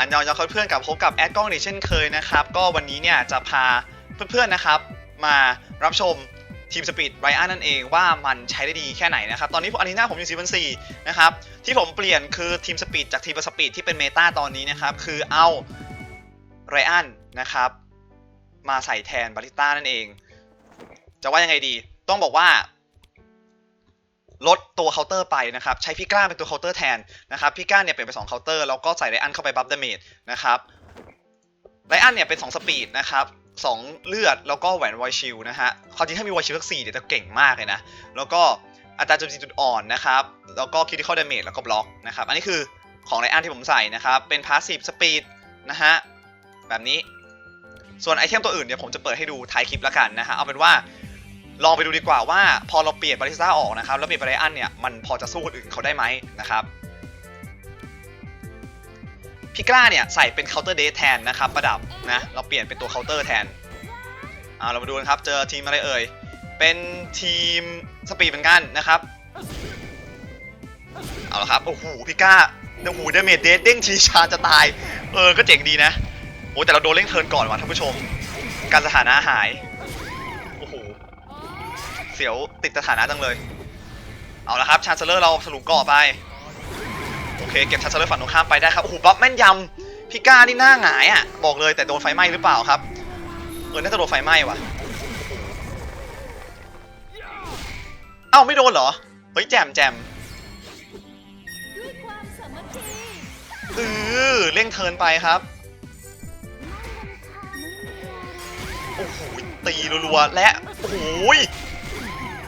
อันยองยองเพื่อนกับพบกับแอดกล้องอีกเช่นเคยนะครับ ก็วันนี้เนี่ยจะพาเพื่อนๆนะครับ มารับชมทีมสปีดไรอันนั่นเองว่ามันใช้ได้ดีแค่ไหนนะครับ ตอนนี้ผมอารีนาผมอยู่ซีซันสี่นะครับ ที่ผมเปลี่ยนคือทีมสปีดจากทีมสปีดที่เป็นเมตาตอนนี้นะครับ คือเอาไรอันนะครับ มาใส่แทนบาริต้านั่นเอง จะว่ายังไงดี ต้องบอกว่า ลดตัวเคาน์เตอร์ไปนะครับใช้พี่ก้าเป็นตัวเคาน์เตอร์แทนนะครับพี่ก้าเนี่ยเปลี่ยนเป็น2เคาน์เตอร์แล้วก็ใส่ไรอันเข้าไปบัฟดเมจนะครับไรอันเนี่ยเป็น 2 สปีดนะครับ2เลือดแล้วก็แหวนไวชิลนะฮะความจริงถ้ามีไวชิลสักสี่เดี๋ยวจะเก่งมากเลยนะแล้วก็อัตราโจมตีจุดอ่อนนะครับแล้วก็คิดที่ข้อดาเมจแล้วก็บล็อกนะครับอันนี้คือของไรอันที่ผมใส่นะครับเป็นพาสซีฟสปีดนะฮะแบบนี้ส่วนไอเทมตัวอื่นเดี๋ยวผมจะเปิดให้ดูท้ายคลิปแล้วกันนะฮะเอาเป็นว่า ลองไปดูดีกว่าว่าพอเราเปลี่ยนบาริสต้าออกนะครับแล้วเปลี่ยนบรอันเนี่ยมันพอจะสู้คนอื่นเขาได้ไหมนะครับพี่กล้าเนี่ยใส่เป็นเคาน์เตอร์เดทแทนนะครับประดับนะเราเปลี่ยนเป็นตัวเคาน์เตอร์แทนเอาเรามาดูนะครับเจอทีมอะไรเอ่ยเป็นทีมสปีดเหมือนกันนะครับเอาละครับโอ้โหพี่กล้าโอ้โหเดเมจเดทเด้งชีชาจะตายเออก็เจ๋งดีนะโอ้แต่เราโดนเล่งเทิร์นก่อนว่ะท่านผู้ชม การสถานะหาย เสียวติดสถานะจังเลย เอาละครับชาเซลเลอร์เราสรุปก่อไป โอเคเก็บชาเซลเลอร์ฝั่งตรงข้ามไปได้ครับโอ้โหบล็อกแม่นยำพี่ก้านี่หน้าหงายอะบอกเลยแต่โดนไฟไหม้หรือเปล่าครับเออน่าจะโดนไฟไหม้ว่ะเอ้าไม่โดนเหรอเฮ้ยแจมแจมด้วยความเออเร่งเทินไปครับโอ้โหตีรัวๆและโอ้โหย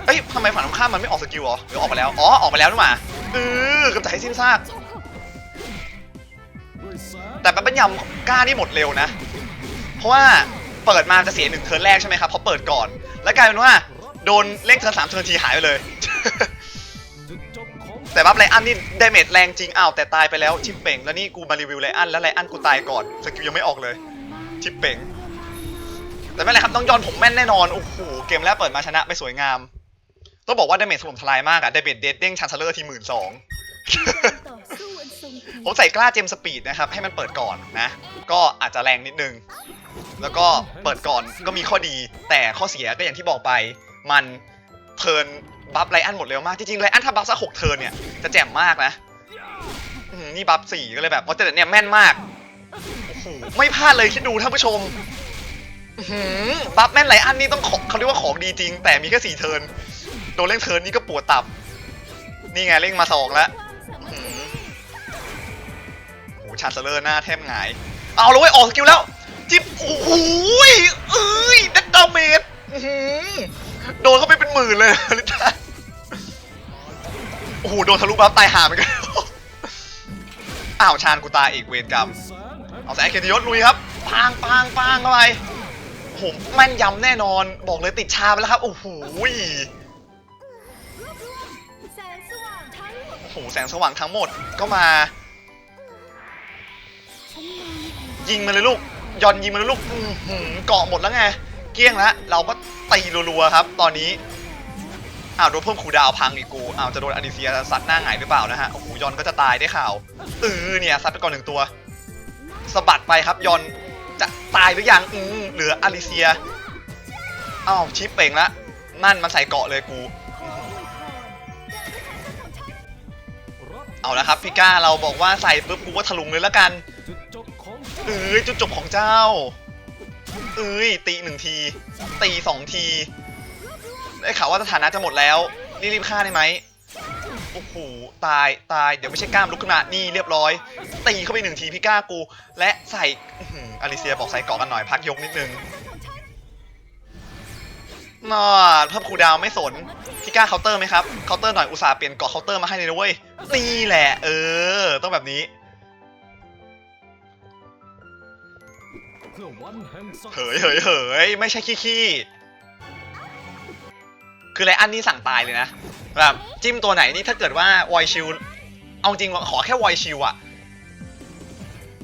เอ้ยทำไมฝั่งตรงข้ามมันไม่ออกสกิลเหรอหรือออกไปแล้ว อ๋อ ออกไปแล้วนี่หว่าเออกำจัดให้สิ้นซาก แต่แป๊บยำกล้านี่หมดเร็วนะ เพราะว่าเปิดมาจะเสียหนึ่งเทิร์นแรกใช่ไหมครับพอเปิดก่อน แล้วกลายเป็นว่าโดนเล่งเทิร์นสามเทิร์นทีหายไปเลย แต่บัฟไลอันนี่ดาเมจแรงจริงอ้าวแต่ตายไปแล้วชิปเป่งแล้วนี่กูมารีวิวไลอันแล้วไลอันกูตายก่อนสกิลยังไม่ออกเลยชิปเป่งแต่ไม่เป็นไรครับต้องย้อนผมแม่นแน่นอนโอ้โหเกมแรกเปิดมาชนะไปสวยงาม ต้องบอกว่าดาเมจถล่มทลายมากอะดาเมจเดดเด้งชันเซเลอร์ทีหมื่นสองต่อสู้อันทรงเกียรผมติใส่กล้าเจมสปีดนะครับ ให้มันเปิดก่อนนะ ก็อาจจะแรงนิดนึง แล้วก็เปิดก่อนก็มีข้อดีแต่ข้อเสียก็อย่างที่บอกไป มันเทิร์นบัฟไลอันหมดเร็วมาก จริงๆไลอันถ้าบัฟสักหกเทิร์นเนี่ยจะแจ่มมากนะอืมนี่บัฟสี่ก็เลยแบบเพราะแต่เนี่ยแม่นมากโอ้โหไม่พลาดเลยคิดดูท่านผู้ชมอื้อหือบัฟแม่นไลอันนี่ต้องของเขาเรียกว่าของดีจริง แต่มีแค่สี่เทิร์น โดนเร่งเทิร์นนี่ก็ปวดตับ นี่ไงเร่งมาสองแล้วความสามัคคีโอ้โหชาร์เซเลอร์หน้าแทบหงาย เอาเลยเว้ยออกสกิลแล้ว จิ๊บโอ้โหยเอ้ยดักดาเมจอื้อหือโดนเข้าไปเป็นหมื่นเลยลิต้าโอ้โหโดนทะลุบัฟตายหาเหมือนกันอ้าวชาญกูตายอีกเวรกรรมเอาแสงเกียรติยศลุยครับปางปางปางเข้าไปโอ้โหแม่นยำแน่นอนบอกเลยติดชาไปแล้วครับ โอ้โห โหแสงสว่างทั้งหมดก็มา ยิงมาเลยลูกยอนยิงมาเลยลูกอื้อหือเกาะหมดแล้วไง เกลี้ยงแล้วเราก็ตีรัวๆครับ ตอนนี้อ้าวโดนเพิ่มคูดาวพังอีกกูอ้าวจะโดนอดิเซียซัดหน้าหงายหรือเปล่านะฮะโอ้โหยอนก็จะตายได้ข่าวเออเนี่ยซัดไปก่อนหนึ่งตัวสะบัดไปครับยอนจะตายหรือยังอืมเหลืออลิเซียอ้าวชิปเป่งละนั่นมันใส่เกาะเลยกู เอาละครับพี่ก้าเราบอกว่าใส่ปุ๊บกูก็ถลุงเลยละกันจุดจบของเอ้ยจุดจบของเจ้าเอ้ยตีหนึ่งที ตีสองที ได้ข่าวว่าสถานะจะหมดแล้ว นี่รีบฆ่าได้ไหมโอ้โหตายตายเดี๋ยวไม่ใช่กล้ามลุกขึ้นมานี่เรียบร้อย ตีเข้าไปหนึ่งทีพี่ก้ากู และใส่อลิเซียบอกใส่เกาะกันหน่อยพักยกนิดนึงน่าเพิ่มคูดาวไม่สน พี่กล้าเคาน์เตอร์ไหมครับเคาน์เตอร์หน่อยอุตส่าห์เปลี่ยนเกาะเคาน์เตอร์มาให้เลยนะเว้ยนี่แหละ เออ ต้องแบบนี้เฮ้ยเฮ้ยเฮ้ยไม่ใช่ขี้ขี้คือไรอันนี่สั่งตายเลยนะแบบจิ้มตัวไหนนี่ถ้าเกิดว่าวอยชิลเอาจริงว่าขอแค่วอยชิลอะ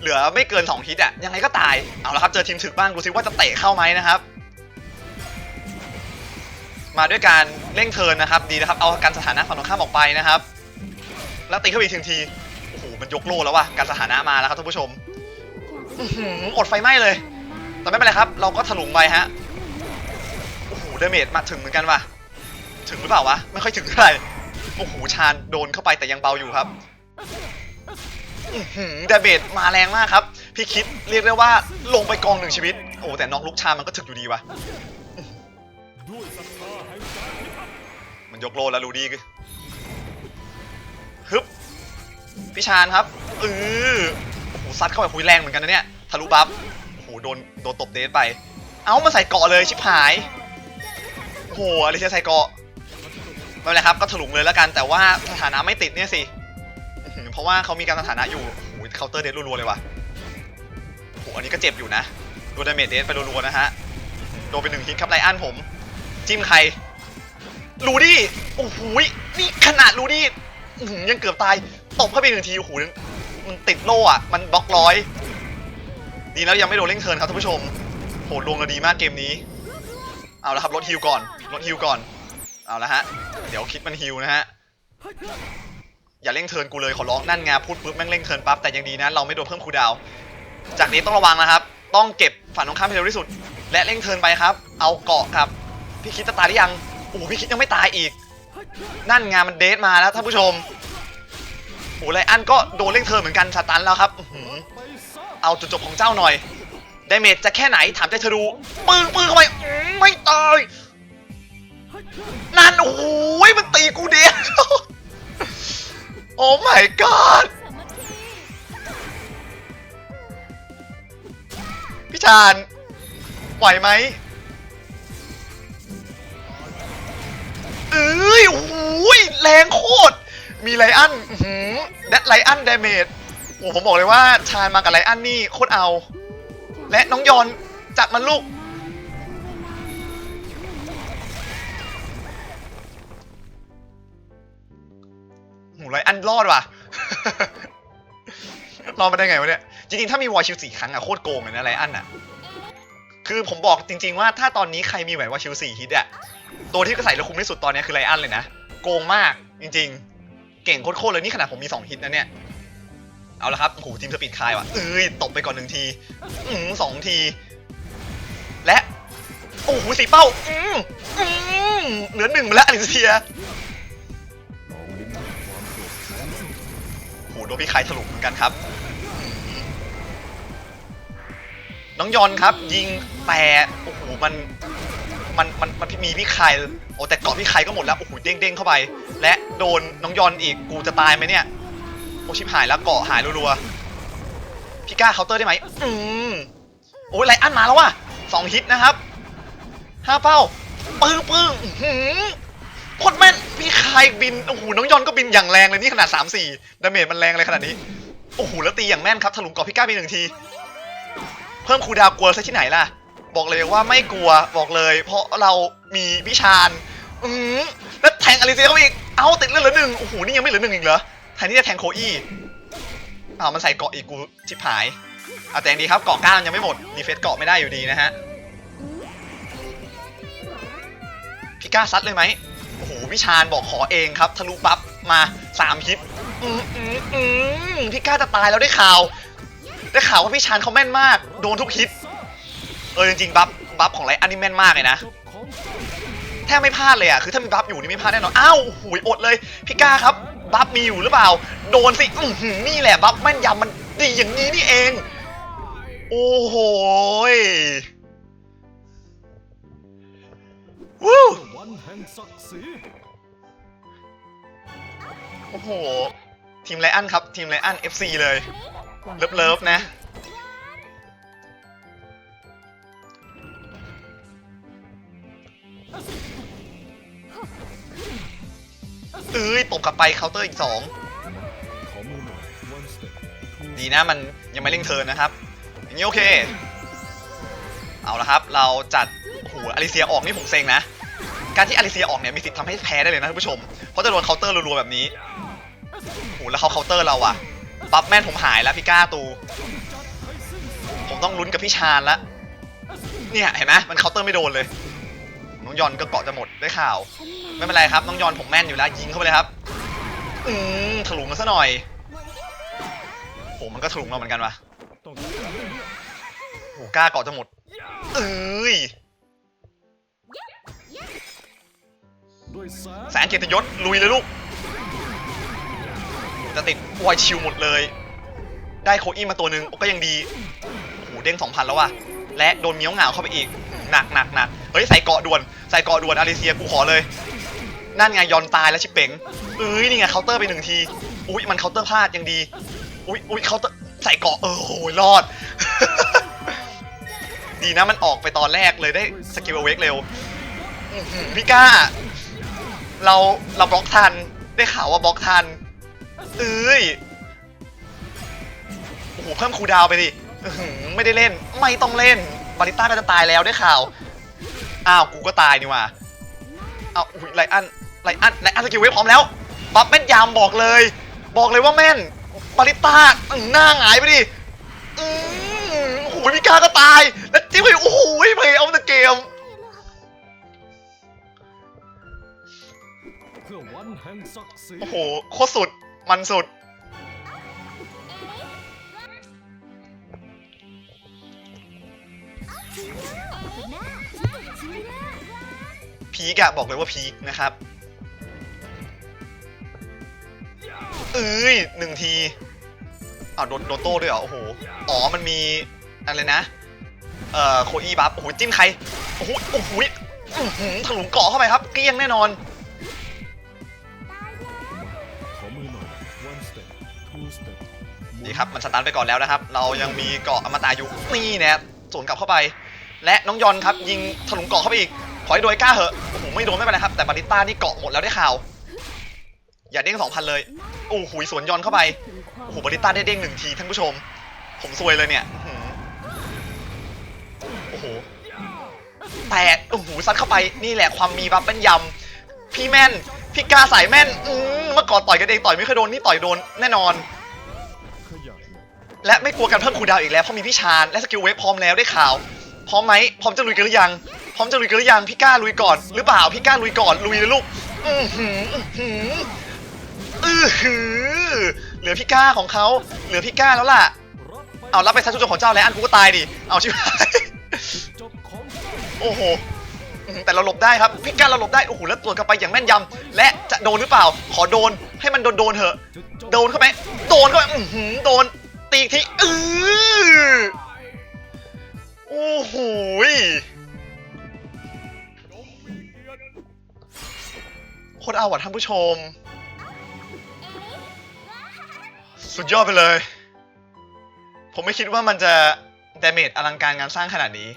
เหลือไม่เกิน2ฮิตอะยังไงก็ตายเอาละครับเจอทีมถึกบ้างดูซิว่าจะเตะเข้าไหมนะครับ มาด้วยการเร่งเทินนะครับ ดีนะครับ เอาการสถานะฝั่งตรงข้ามออกไปนะครับ แล้วตีเข้าไปอีกทีทีโอ้โหมันยกโล่แล้วว่ะการสถานะมาแล้วครับท่านผู้ชมอดไฟไหม้เลย แต่ไม่เป็นไรครับ เราก็ถลุงไปฮะโอ้โหเดเมจมาถึงเหมือนกันว่ะถึงหรือเปล่าวะไม่ค่อยถึงเท่าไหร่โอ้โหชาญโดนเข้าไปแต่ยังเบาอยู่ครับเดเมจมาแรงมากครับ พี่คิดเรียกได้ว่าลงไปกองหนึ่งชีวิต โอ้แต่น้องลูกชาญมันก็ถึกอยู่ดีวะ มันยกโลแล้วรูดีคือฮึบพี่ชาญครับเออโอ้โหซัดเข้าไปคุยแรงเหมือนกันนะเนี่ยทะลุบัฟโอ้โหโดนโดนตบเดสไป เอ้ามาใส่เกาะเลยชิบหายโอ้โหอลิเซียใส่เกาะไม่เป็นไรครับก็ถลุงเลยแล้วกันแต่ว่าสถานะไม่ติดเนี่ยสิเพราะว่าเขามีการสถานะอยู่โอ้โหเคาน์เตอร์เดสรัวๆเลยว่ะโอ้โหอันนี้ก็เจ็บอยู่นะโดนดาเมจเดสไปรัวๆนะฮะโดนไปหนึ่งฮิตครับไลอันผมจิ้มใคร ลูดี้โอ้โหยนี่ขนาดลูดี้ยังเกือบตายตบเข้าไปหนึ่งทีโอ้โหมันติดโล่อะมันบล็อกร้อยดีแล้วยังไม่โดนเล่งเทิร์นครับท่านผู้ชมโหดลงเราดีมากเกมนี้ เอาละครับลดฮิวก่อนลดฮิวก่อน เอาละฮะ เดี๋ยวคิดมันฮิวนะฮะ อย่าเร่งเทิร์นกูเลยขอร้องนั่นไงพูดปุ๊บแม่งเร่งเทิร์นปั๊บแต่ยังดีนะเราไม่โดนเพิ่มคูดาว จากนี้ต้องระวังนะครับ ต้องเก็บฝันตรงข้ามให้เร็วที่สุด และเร่งเทิร์นไปครับ เอาเกาะครับ พี่คิดจะตายหรือยัง โอ้โหพี่คิดยังไม่ตายอีก นั่นไงมันเดทมาแล้วท่านผู้ชมโอ้ไลอันก็โดนเร่งเทิร์นเหมือนกันสตันแล้วครับเอาจุดจบของเจ้าหน่อยดเมจจะแค่ไหนถามใจเธอดูปึ้งปึ้งเข้าไปไม่ตายนั่นโอ้โหมันตีกูเดียวโอ้ my god สามัคคีพี่ชาญไหวไหม อ้ยโอ้โหแรงโคตร มีไลอันหือแดไลอันเดเมจโอ้ผมบอกเลยว่าชาญมากับไลอันนี่โคตรเอา และน้องยอนจัดมันลูกโหไลอันรอดว่ะ รอดมาได้ไงวะเนี่ย จริงๆ ถ้ามีวอลชิลสี่ครั้งอะโคตรโกงเลยนะไลอันอะคือผมบอกจริง ๆ ว่าถ้าตอนนี้ใครมีแหวนวอลชิลสี่ฮิตอะ ตัวที่กระใส่แล้วคุ้มที่สุดตอนนี้คือไลอันเลยนะ โกงมากจริง ๆ เก่งโคตรๆเลยนี่ขนาดผมมี2ฮิตนะเนี่ย เอาละครับโอ้โหทีมสปีดคายว่ะเอ้ยตบไปก่อนหนึ่งทีอืมสองที และโอ้โหสีเป้าอืมอืมเหลือหนึ่งมาแล้วอลิเซียโหโดนพี่ไคถลุกเหมือนกันครับ น้องยอนครับ ยิงแต่โอ้โหมัน มันมันมันมีพี่ไคโอ้แต่เกาะพี่ไคก็หมดแล้วโอ้โหเด้งเด้งเข้าไป และโดนน้องยอนอีกกูจะตายไหมเนี่ยโอชิบหายแล้วเกาะหายรัวๆพี่กล้าเคาน์เตอร์ได้ไหมอืมโอ้ยไลอันมาแล้วว่ะสองฮิตนะครับห้าเป้าปึ้งปึ้งหือโคตรแม่นพี่คายบินโอ้โหน้องยอนก็บินอย่างแรงเลยนี่ขนาด 3 4ดาเมจมันแรงเลยขนาดนี้โอ้โหแล้วตีอย่างแม่นครับถลุงเกาะพี่ก้าไปหนึ่งที เพิ่มคูดาวกลัวซะที่ไหนล่ะ บอกเลยว่าไม่กลัวบอกเลย เพราะเรามีวิชาญอืมแล้วแทงอลิเซียเข้าไปอีกเอ้าติดเลือดเหลือหนึ่งโอ้โหนี่ยังไม่เหลือหนึ่งอีกเหรอแทนที่จะแทงโคอี้อ้าวมันใส่เกาะอีกกูชิบหายเอาแต่งดีครับเกาะก้านยังไม่หมดดีเฟสเกาะไม่ได้อยู่ดีนะฮะพี่กล้าซัดเลยไหมโอ้โหพี่ชาญบอกขอเองครับทะลุปั๊บมาสามฮิตอืมอืมอืมพี่กล้าจะตายแล้วได้ข่าว ได้ข่าวว่าพี่ชาญเขาแม่นมาก โดนทุกฮิต ออจริงๆบัฟบัฟของไรอันนี้แม่นมากเลยนะแทบไม่พลาดเลยอะคือถ้ามีบัฟอยู่นี่ไม่พลาดแน่นอนอ้าวหูยอดเลยพี่ก้าครับบัฟมีอยู่หรือเปล่า โดนสิอืนี่แหละบัฟแม่นยำมันดีอย่างนี้นี่เอง โอ้โหวู้วโอ้โห ทีมไลอันครับ ทีมไลอัน FC เลย เลิฟเลิฟๆนะ เอ้ยตบกลับไปเคาน์เตอร์อีกสองดีนะมันยังไม่เร่งเทินนะครับ อย่างนี้โอเค เอาละครับ เราจัดโอ้โหอลิเซียออกนี่ผมเซ็งนะ การที่อลิเซียออกเนี่ยมีสิทธิ์ทำให้แพ้ได้เลยนะท่านผู้ชม เพราะจะโดนเคาน์เตอร์รัวๆแบบนี้โอ้โหแล้วเขาเคาน์เตอร์เราอะบัฟแม่นผมหายแล้วพี่ก้าตู ผมต้องลุ้นกับพี่ชาญละเนี่ยเห็นไหมมันเคาน์เตอร์ไม่โดนเลย น้องยอนก็เกาะจะหมดได้ข่าว ไม่เป็นไรครับน้องยอนผมแม่นอยู่แล้วยิงเข้าไปเลยครับ อืมถลุงมาซะหน่อยโหมันก็ถลุงเราเหมือนกันว่ะต้องการเลือดโหกล้าเกาะจะหมด เอ้ยด้วยแสงแสงเกียรติยศลุยเลยลูก จะติดวอยชิวหมดเลย ได้โคอี้มาตัวหนึ่งก็ยังดีโอ้โหเด้งสองพันแล้วว่ะและโดนเมี้ยวเหงาเข้าไปอีก หนักหนักหนัก เฮ้ยใส่เกาะด่วนใส่เกาะด่วนอาริเซียกูขอเลย นั่นไงยอนตายแล้วชิปเป๋งเอ้ยนี่ไงเคาน์เตอร์ไปหนึ่งทีอุ้ยมันเคาน์เตอร์พลาดยังดีอุ้ยอุ้ยเคาน์เตอร์ใส่เกาะเออโหรอด ดีนะมันออกไปตอนแรกเลยได้สกิลเวกเร็วพี่ก้า เราเราบล็อกทันได้ข่าวว่าบล็อกทันเอ้ยโอ้โหเพิ่มคูดาวไปดิไม่ได้เล่น ไม่ต้องเล่นบาริต้าก็จะตายแล้วได้ข่าว อ้าวกูก็ตายนี่ว่าอ้าไลอันไลอันไลอันสกิลเวฟพร้อมแล้วปั๊บแม่นยามบอกเลย บอกเลยว่าแม่นบาริต้าหน้าหงายไปดิอืมโอ้โหพี่กาก็ตาย แล้วจิ๊บไปโอ้โหเพย์เอาแต่เกมเพื่อวันแห่งศักดิ์ศรีโอ้โหโคตรสุดมันสุด พีกอะบอกเลยว่าพีกนะครับเอ้ยหนึ่งทีอ้าวโดนโดนโต้ด้วยเหรอโอ้โหอ๋อมันมีอะไรนะเอ่อโคอีบัฟโอ้โหจิ้มใครโอ้โหโอ้โหอื้อหือถลุงเกาะเข้าไปครับเกลี้ยงแน่นอนขอมือหน่อย one step two step นี่ครับมันสตันไปก่อนแล้วนะครับ เรายังมีเกาะอมตะอยู่นี่แนะสวนกลับเข้าไป และน้องยอนครับยิงถลุงเกาะเข้าไปอีก ขอให้โดยกล้าเหอะโอ้โหไม่โดนไม่เป็นไรครับ แต่บาริต้านี่เกาะหมดแล้วได้ข่าว อย่าเด้งสองพันเลย โอ้โหสวนยอนเข้าไป โอ้โหบาริต้าได้เด้งหนึ่งทีท่านผู้ชม ผมซวยเลยเนี่ยโอ้โหแต่โอ้โหซัดเข้าไปนี่แหละความมีบัฟเป็นยำพี่แม่นพี่กาสายแม่นอืมเมื่อก่อนต่อยกันเองต่อยไม่เคยโดนนี่ต่อยโดนแน่นอน และไม่กลัวการเพิ่มคูดาวอีกแล้วเพราะมีพี่ชาญและสกิลเวฟพร้อมแล้วได้ข่าว พร้อมไหมพร้อมจะลุยกันหรือยัง พร้อมจะลุยกันหรือยังพี่กล้าลุยก่อน หรือเปล่าพี่กล้าลุยก่อนลุยเลยลูกอือหืออือหืออือเหลือพี่กล้าของเขาเหลือพี่กล้าแล้วล่ะ เอารับไปซะทุกคนของเจ้าแล้วอันกูก็ตายดิเอาชิบหายโอ้โหแต่เราหลบได้ครับพี่กล้าเราหลบได้โอ้โหแล้วตัวกลับไปอย่างแม่นยำและจะโดนหรือเปล่า ขอโดนให้มันโดนโดนเถอะ โดนเข้าไปโดนเข้าไปอือหือโดนตีอีกทีเออโอ้โห โคตรเอาว่ะท่านผู้ชม สุดยอดไปเลย ผมไม่คิดว่ามันจะดาเมจอลังการงานสร้างขนาดนี้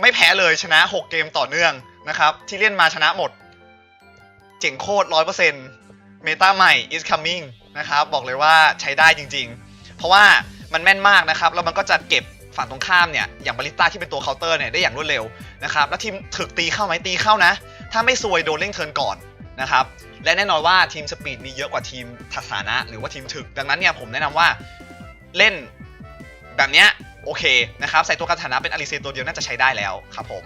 ไม่แพ้เลยชนะ 6 เกมต่อเนื่องนะครับ ที่เล่นมาชนะหมด เจ๋งโคตรร้อยเปอร์เซ็นต์เมตาใหม่ is coming นะครับ บอกเลยว่าใช้ได้จริง ๆ เพราะว่ามันแม่นมากนะครับ แล้วมันก็จะเก็บฝั่งตรงข้ามเนี่ย อย่างบาริสต้าที่เป็นตัวเคาน์เตอร์เนี่ย ได้อย่างรวดเร็วนะครับ แล้วทีมถึกตีเข้าไหมตีเข้านะ ถ้าไม่ซวยโดนเร่งเทิร์นก่อน นะครับและแน่นอนว่าทีมสปีดมีเยอะกว่าทีมทัศนะ หรือว่าทีมถึก ดังนั้นเนี่ยผมแนะนำว่าเล่นแบบเนี้ยโอเคนะครับใส่ตัวกันฐานะเป็นอาริเซตัวเดียวน่าจะใช้ได้แล้วครับผม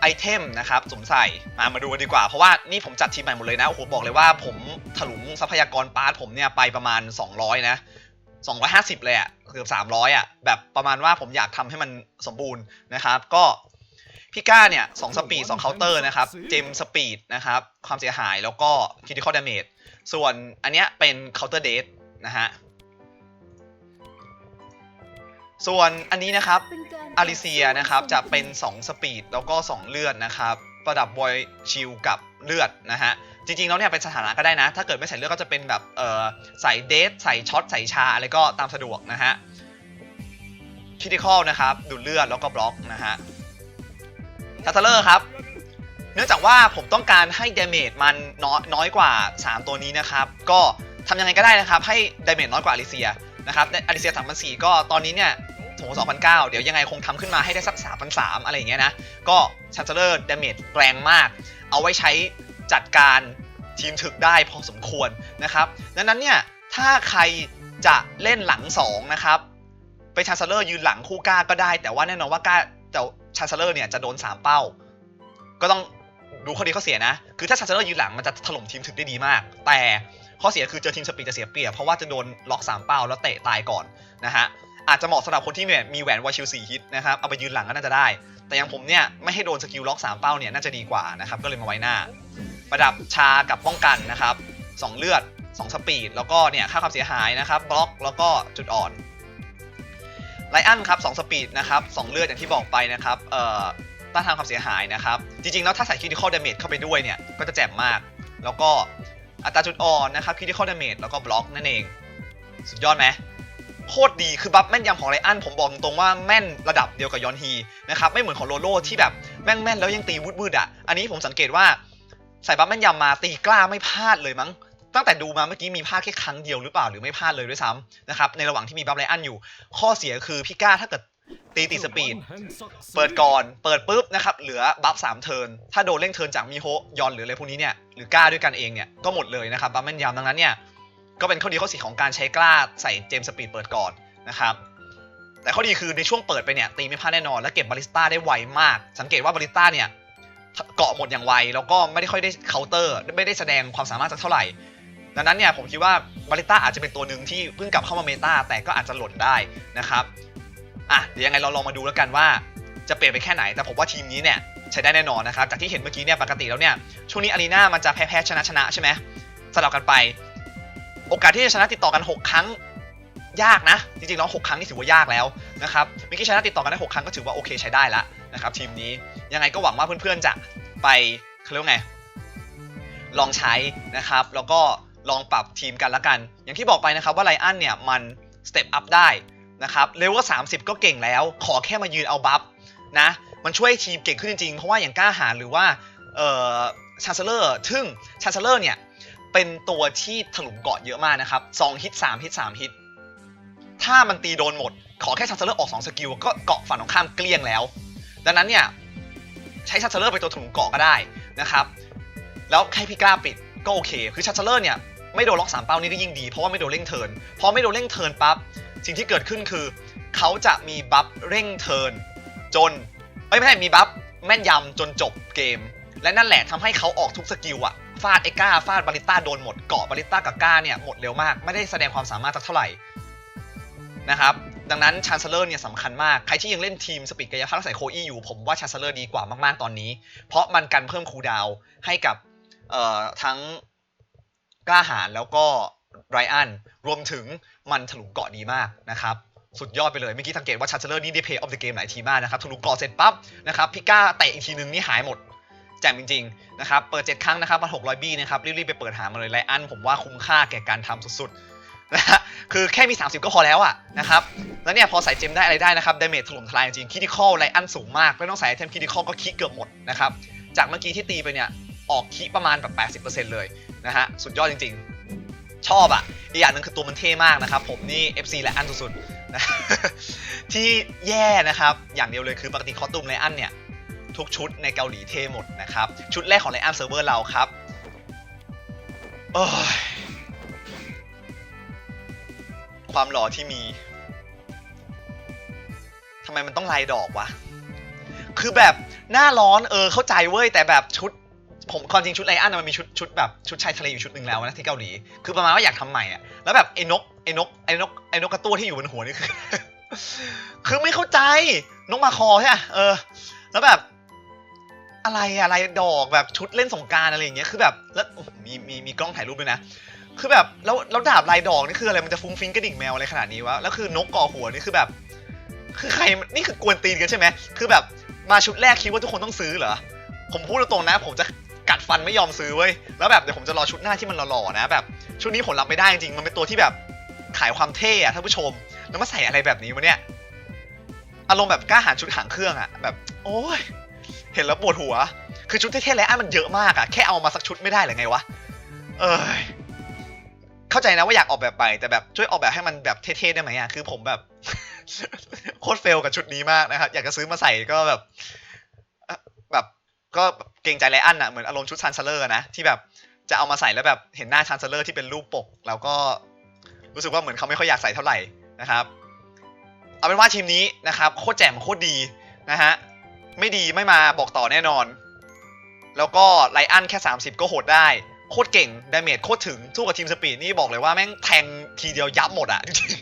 ไอเทมนะครับสมใส่มามาดูกันดีกว่า เพราะว่านี่ผมจัดทีมใหม่หมดเลยนะโอ้โหบอกเลยว่าผมถลุงทรัพยากรปาร์ตผมเนี่ยไปประมาณ 200 นะ 250 เลยอะเกือบ300อะแบบประมาณว่าผมอยากทำให้มันสมบูรณ์นะครับ ก็ พี่ก้าเนี่ย2สปีด2เคาน์เตอร์นะครับ เจมสปีดนะครับ ความเสียหายแล้วก็คิติคอลดาเมจส่วนอันเนี้ยเป็นเคาน์เตอร์เดทนะฮะ ส่วนอันนี้นะครับเป็นการอาริเซียนะครับจะเป็น 2 สปีดแล้วก็ 2 เลือดนะครับ ประดับบอยชิลกับเลือดนะฮะ จริงๆแล้วเนี่ยเป็นสถานะก็ได้นะ ถ้าเกิดไม่ใส่เลือดก็จะเป็นแบบเออใส่เดทใส่ช็อตใส่ชาอะไรก็ตามสะดวกนะฮะคิติคอลนะครับดูดเลือดแล้วก็บล็อกนะฮะ ทัตเลอร์ครับ เนื่องจากว่าผมต้องการให้ดาเมจมันน้อยน้อยกว่า 3 ตัวนี้นะครับ ก็ทำยังไงก็ได้นะครับให้ดาเมจน้อยกว่าอาริเซียนะครับอาริเซีย3,004ก็ตอนนี้เนี่ยโถ2,009 เดี๋ยวยังไงคงทำขึ้นมาให้ได้สัก3,003อะไรอย่างเงี้ยนะ ก็ชันเซอร์ดาเมจแรงมาก เอาไว้ใช้จัดการทีมถึกได้พอสมควรนะครับ ดังนั้นเนี่ย ถ้าใครจะเล่นหลัง 2 นะครับ ไปชันเซอร์ยืนหลังคู่ก้าก็ได้ แต่ว่าแน่นอนว่าก้า ชันเซอร์เนี่ยจะโดน 3 เป้า ก็ต้องดูข้อดีข้อเสียนะ คือถ้าชันเซอร์ยืนหลังมันจะถล่มทีมถึกได้ดีมาก แต่ข้อเสียคือเจอทีมสปีดจะเสียเปรียบเพราะว่าจะโดนล็อก3เป้าแล้วเตะตายก่อนนะฮะอาจจะเหมาะสำหรับคนที่เนี่ยมีแหวนวอชิล4ฮิตนะครับเอาไปยืนหลังก็น่าจะได้ แต่อย่างผมเนี่ยไม่ให้โดนสกิลล็อก3เป้าเนี่ยน่าจะดีกว่านะครับก็เลยมาไว้หน้า ประดับชากับป้องกันนะครับ2เลือด2สปีดแล้วก็เนี่ยค่าความเสียหายนะครับบล็อกแล้วก็จุดอ่อน ไลอันครับ2สปีดนะครับ2เลือดอย่างที่บอกไปนะครับเอ่อต้านทานความเสียหายนะครับ จริงๆ แล้วถ้าใส่ critical damage เข้าไปด้วยเนี่ย ก็จะแจ่มมาก แล้วก็อัตราจุดอ่อนนะครับ critical damage แล้วก็บล็อกนั่นเอง สุดยอดไหมโคตรดีคือบัฟแม่นยำของไลอันผมบอกตรงๆว่าแม่นระดับเดียวกับยอนฮีนะครับไม่เหมือนของโลโลที่แบบแม่งแม่นแล้วยังตีวืดๆอะอันนี้ผมสังเกตว่าใส่บัฟแม่นยำมาตีกล้าไม่พลาดเลยมั้ง ตั้งแต่ดูมาเมื่อกี้มีพลาดแค่ครั้งเดียวหรือเปล่าหรือไม่พลาดเลยด้วยซ้ำนะครับในระหว่างที่มีบัฟไลอันอยู่ ข้อเสียคือพี่ก้าถ้าเกิดตีติดสปีด เปิดก่อนเปิดปุ๊บนะครับเหลือบัฟสามเทิร์นถ้าโดนเร่งเทิร์นจากมีโฮยอนหรืออะไรพวกนี้เนี่ยหรือกล้าด้วยกันเองเนี่ยก็หมดเลยนะครับบัฟแม่นยำดังนั้นเนี่ยก็เป็นข้อดีข้อเสียของการใช้กล้าใส่เจมส์สปีดเปิดก่อนนะครับแต่ข้อดีคือในช่วงเปิดไปเนี่ยตีไม่พลาดแน่นอน และเก็บบาริสต้าได้ไวมาก สังเกตว่าบาริสต้าเนี่ยเกาะหมดอย่างไวแล้วก็ไม่ได้ค่อยได้เคาน์เตอร์ ไม่ได้แสดงความสามารถสักเท่าไหร่ ดังนั้นเนี่ยผมคิดว่าบาริต้าอาจจะเป็นตัวหนึ่งที่เพิ่งกลับเข้ามาเมตาแต่ก็อาจจะหล่นได้นะครับอะเดี๋ยวยังไงเราลองมาดูแล้วกันว่าจะเปลี่ยนไปแค่ไหน แต่ผมว่าทีมนี้เนี่ยใช้ได้แน่นอนนะครับ จากที่เห็นเมื่อกี้เนี่ยปกติแล้วเนี่ยช่วงนี้อารีนามันจะแพ้แพ้ชนะชนะใช่ไหมสลับกันไป โอกาสที่จะชนะติดต่อกัน 6 ครั้งยากนะ จริงๆแล้ว6ครั้งนี่ถือว่ายากแล้วนะครับเมื่อกี้ชนะติดต่อกันได้ 6 ครั้งก็ถือว่าโอเคใช้ได้ละนะครับทีมนี้ยังไงก็หวังว่าเพื่อนๆจะไปเขาเรียกว่าไงลองใช้นะครับ แล้วก็ ลองปรับทีมกันละกัน อย่างที่บอกไปนะครับว่าไลอันเนี่ยมันสเต็ปอัพได้นะครับเลเวล30 ก็เก่งแล้ว ขอแค่มายืนเอาบัฟนะ มันช่วยทีมเก่งขึ้นจริงๆ เพราะว่าอย่างกล้าหาญหรือว่าเอ่อชา n เซเลอร์ซึ่งชา n เซเลอร์เนี่ย เป็นตัวที่ถลุงเกาะเยอะมากนะครับ2ฮิต3ฮิต3ฮิต ถ้ามันตีโดนหมด ขอแค่ชา n เซเลอร์ออก2สกิลก็เกาะฝั่งตรงข้ามเกลี้ยงแล้ว ดังนั้นเนี่ย ใช้ชา n เซเลอร์เป็นตัวถลุงเกาะก็ได้นะครับ แล้วให้พี่กล้าปิดก็โอเค คือชา n เซเลอร์เนี่ย ไม่โดนล็อกสามเป้านี่ก็ยิ่งดี เพราะว่าไม่โดนเร่งเทินพอไม่โดนเร่งเทินปั๊บสิ่งที่เกิดขึ้นคือ เขาจะมีบัฟเร่งเทินจนเอ้ยไม่ใช่มีบัฟแม่นยำจนจบเกม และนั่นแหละทำให้เขาออกทุกสกิลอะฟาดไอ้ก้าฟาดบาริต้าโดนหมดเกาะบาริต้ากับก้าเนี่ยหมดเร็วมาก ไม่ได้แสดงความสามารถสักเท่าไหร่นะครับดังนั้นชา n เซเลอร์เนี่ยสำคัญมาก ใครที่ยังเล่นทีมสปีดกายภาพและใส่โคอี้อยู่ ผมว่าชา n เซเลอร์ดีกว่ามาก ๆ ตอนนี้ เพราะมันกันเพิ่มคูดาวให้กับทั้ง กล้าหาญแล้วก็ไรอันรวมถึงมันถลุงเกาะดีมากนะครับสุดยอดไปเลยเมื่อกี้สังเกตว่าชั n เซเลอร์นี่ได้ play of the game หลายทีมากนะครับทะลุเกาะเสร็จปั๊บนะครับพี่ก้าเตะอีกทีนึงนี่หายหมดแจ่มจริงๆนะครับเปิด 7 ครั้งนะครับมา600 บี้นะครับรีบๆไปเปิดหามาเลยไลอันผมว่าคุ้มค่าแก่การทำสุดๆนะฮะคือแค่มี 30 ก็พอแล้วอะนะครับแล้วเนี่ยพอใส่เจมได้อะไรได้นะครับดาเมจถล่มทลายจริงคิด i คอลไลอันสูงมากไม่ต้องใส่ไอเทมคิด i คอลก็คิดเกือบหมดนะครับจากเมื่อกี้ที่ตีไปเนี่ย ออกคิประมาณแบบ 80%เลยนะฮะ สุดยอดจริงๆ ชอบอะอีกอย่างหนึ่งคือตัวมันเท่มากนะครับ ผมนี่ FC ไลอันสุดๆนะที่แย่นะครับ อย่างเดียวเลยคือปกติคอตูมไลอันเนี่ย ทุกชุดในเกาหลีเทหมดนะครับ ชุดแรกของไลอันเซิร์ฟเวอร์เราครับโอ้ยความหล่อที่มีทำไมมันต้องลายดอกวะ คือแบบหน้าร้อนเออเข้าใจเว้ย แต่แบบชุด ผมความจริงชุดไลอันมันมีชุดชุดแบบชุดชายทะเลอยู่ชุดหนึ่งแล้วนะที่เกาหลี คือประมาณว่าอยากทำใหม่อะแล้วแบบไอ้นกไอ้นกไอ้นกไอ้นกกระตั้วที่อยู่บนหัวนี่คือ คือไม่เข้าใจนกมาคอใช่ไหมเออ แล้วแบบ อะไรอะไรดอกแบบชุดเล่นสงการอะไรอย่างเงี้ยคือแบบแล้วมีมีมีกล้องถ่ายรูปด้วยนะคือแบบแล้วแล้วดาบลายดอกนี่คืออะไรมันจะฟุ้งฟิ้งกระดิ่งแมวอะไรขนาดนี้วะแล้วคือนกก่อหัวนี่คือแบบ คือใครนี่คือกวนตีนกันใช่ไหมคือแบบมาชุดแรกคิดว่าทุกคนต้องซื้อเหรอผมพูดตรงๆนะ ผมจะ กัดฟันไม่ยอมซื้อเว้ยแล้วแบบเดี๋ยวผมจะรอชุดหน้าที่มันหล่อๆนะแบบชุดนี้ผมรับไม่ได้จริงๆมันเป็นตัวที่แบบขายความเท่อะท่านผู้ชม แล้วมาใส่อะไรแบบนี้วะเนี่ยอารมณ์แบบกล้าหาญชุดหางเครื่องอะแบบ โอ้ยเห็นแล้วปวดหัว คือชุดเท่ๆและอันมันเยอะมากอะแค่เอามาสักชุดไม่ได้หรือไงวะเอ้ยเข้าใจนะว่าอยากออกแบบไปแต่แบบช่วยออกแบบให้มันแบบเท่ๆได้ไหมอะคือผมแบบโคตรเฟลกับชุดนี้มากนะครับอยากจะซื้อมาใส่ก็แบบ ก็เกรงใจไลอันอะเหมือนอารมณ์ชุดชันเซเลอร์นะที่แบบจะเอามาใส่แล้วแบบเห็นหน้าชันเซเลอร์ที่เป็นรูปปก แล้วก็รู้สึกว่าเหมือนเขาไม่ค่อยอยากใส่เท่าไหร่นะครับ เอาเป็นว่าทีมนี้นะครับโคตรแจ่มโคตรดีนะฮะไม่ดีไม่มาบอกต่อแน่นอน แล้วก็ไลอันแค่ 30 ก็โหดได้โคตรเก่งดาเมจโคตรถึงสู้กับทีมสปีดนี่บอกเลยว่าแม่งแทงทีเดียวยับหมดอะจริง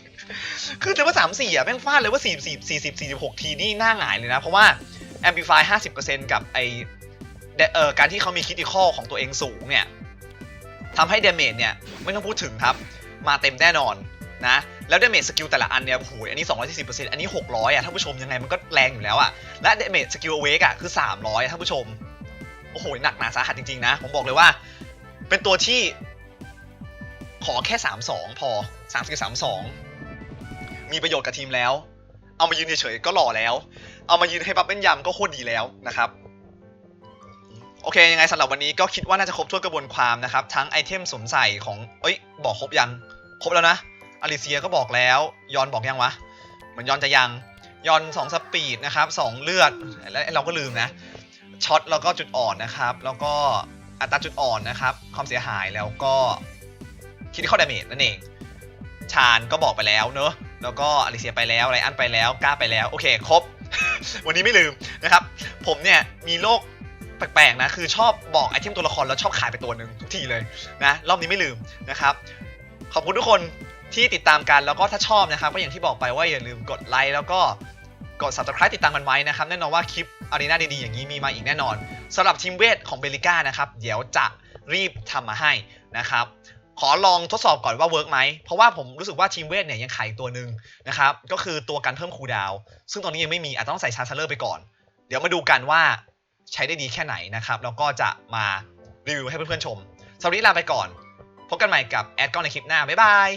คือเลเวลสามสี่อะแม่งฟาดเลยว่าสี่สี่สี่สิบสี่สิบหกทีนี่หน้าหงายเลยนะ เพราะว่า Amplify ห้าสิบเปอร์เซ็นต์กับไอ เอ่อการที่เขามีคิด i คอของตัวเองสูงเนี่ยทำให้ Damage เนี่ยไม่ต้องพูดถึงครับ มาเต็มแน่นอนนะแล้ว Damage สกิลแต่ละอันเนี่ยโอ้โหอันนี้ 240%อันนี้ 600อะท่านผู้ชมยังไงมันก็แรงอยู่แล้วอะและ Damage สกิล Awake อะคือ 300อะท่านผู้ชมโอ้โหหนักหนาสาหัสจริงๆนะ ผมบอกเลยว่า เป็นตัวที่ ขอแค่ 32 พอ3สกิล32 มีประโยชน์กับทีมแล้ว เอามายืนเฉยๆก็หล่อแล้ว เอามายืนให้บัฟเป็นยำก็โคตรดีแล้วนะครับ โอเค ยังไงสำหรับวันนี้ก็คิดว่าน่าจะครบถ้วกระบวนความนะครับ ทั้งไอเทมสวมใส่ของ เอ้ย บอกครบยัง ครบแล้วนะ อลิเซียก็บอกแล้ว ยอนบอกยังวะ เหมือนยอนจะยัง ยอน2สปีดนะครับ2เลือด และเราก็ลืมนะ ช็อตแล้วก็จุดอ่อนนะครับ แล้วก็อัตราจุดอ่อนนะครับ ความเสียหายแล้วก็คิดข้อดาเมจนั่นเอง ชาญก็บอกไปแล้วเนอะแล้วก็อลิเซียไปแล้วไรอันไปแล้วกล้าไปแล้ว โอเค ครบ วันนี้ไม่ลืมนะครับ ผมเนี่ยมีโรค แปลกๆนะคือชอบบอกไอเทมตัวละครแล้วชอบขายไปตัวหนึ่งทุกทีเลยนะรอบนี้ไม่ลืมนะครับ ขอบคุณทุกคนที่ติดตามกันแล้วก็ถ้าชอบนะครับก็อย่างที่บอกไปว่าอย่าลืมกดไลค์แล้วก็กด subscribe ติดตามกันไว้นะครับแน่นอนว่าคลิปอารีนาดีๆอย่างนี้มีมาอีกแน่นอนสำหรับทีมเวทของเบลิก้านะครับเดี๋ยวจะรีบทำมาให้นะครับขอลองทดสอบก่อนว่าเวิร์กไหม เพราะว่าผมรู้สึกว่าทีมเวทเนี่ยยังขายตัวหนึ่งนะครับ ก็คือตัวการเพิ่มคูดาว ซึ่งตอนนี้ยังไม่มีอาจจะต้องใส่ชาร์เซเลอร์ไปก่อน เดี๋ยวมาดูกันว่า ใช้ได้ดีแค่ไหนนะครับแล้วก็จะมารีวิวให้เพื่อนๆชมสำหรับวันนี้ลาไปก่อน พบกันใหม่กับแอดก้อนในคลิปหน้า บ๊ายบาย